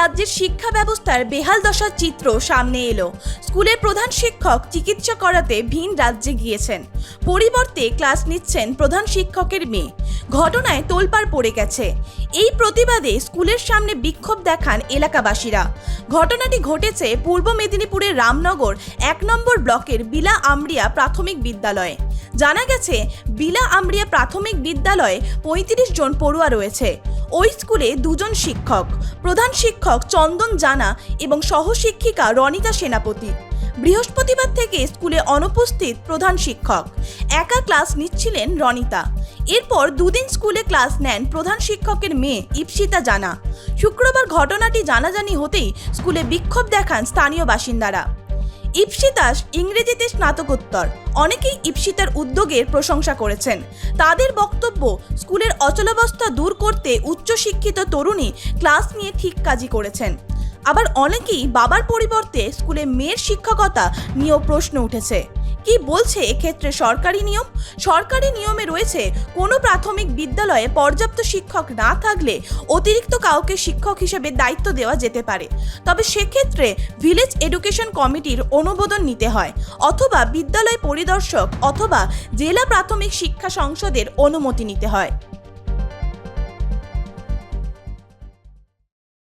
রাজ্যের শিক্ষা ব্যবস্থার বেহাল দশার চিত্র সামনে এলো। স্কুলের প্রধান শিক্ষক চিকিৎসা করাতে ভিন রাজ্যে গিয়েছেন। পরিবর্তে ক্লাস নিচ্ছেন প্রধান শিক্ষকের মেয়ে। ঘটনায় তোলপাড় পড়ে গেছে। এই প্রতিবাদে স্কুলের সামনে বিক্ষোভ দেখান এলাকাবাসীরা। ঘটনাটি ঘটেছে পূর্ব মেদিনীপুরের রামনগর এক নম্বর ব্লকের বিলা আমরিয়া প্রাথমিক বিদ্যালয়ে। জানা গেছে, বিলা আমরিয়া প্রাথমিক বিদ্যালয়ে পঁয়ত্রিশ জন পড়ুয়া রয়েছে। ওই স্কুলে দুজন শিক্ষক, প্রধান শিক্ষক চন্দন জানা এবং সহশিক্ষিকা রনিতা সেনাপতি। বৃহস্পতিবার থেকে স্কুলে অনুপস্থিত প্রধান শিক্ষক। একা ক্লাস নিচ্ছিলেন রনিতা। এরপর দুদিন স্কুলে ক্লাস নেন প্রধান শিক্ষকের মেয়ে ইপসিতা জানা। শুক্রবার ঘটনাটি জানাজানি হতেই স্কুলে বিক্ষোভ দেখান স্থানীয় বাসিন্দারা। ইপসিতাস ইংরেজিতে স্নাতকোত্তর। অনেকেই ইপসিতার উদ্যোগের প্রশংসা করেছেন। তাদের বক্তব্য অচলাবস্থা দূর করতে উচ্চশিক্ষিত তরুণী ক্লাস নিয়ে ঠিক কাজই করেছেন। আবার অনেকেই বাবার পরিবর্তে স্কুলে মেয়ের শিক্ষকতা নিয়েও প্রশ্ন উঠেছে। কি বলছে এক্ষেত্রে সরকারি নিয়ম? সরকারি নিয়মে রয়েছে, কোনো প্রাথমিক বিদ্যালয়ে পর্যাপ্ত শিক্ষক না থাকলে অতিরিক্ত কাউকে শিক্ষক হিসেবে দায়িত্ব দেওয়া যেতে পারে। তবে সেক্ষেত্রে ভিলেজ এডুকেশন কমিটির অনুমোদন নিতে হয়, অথবা বিদ্যালয় পরিদর্শক অথবা জেলা প্রাথমিক শিক্ষা সংসদের অনুমতি নিতে হয়।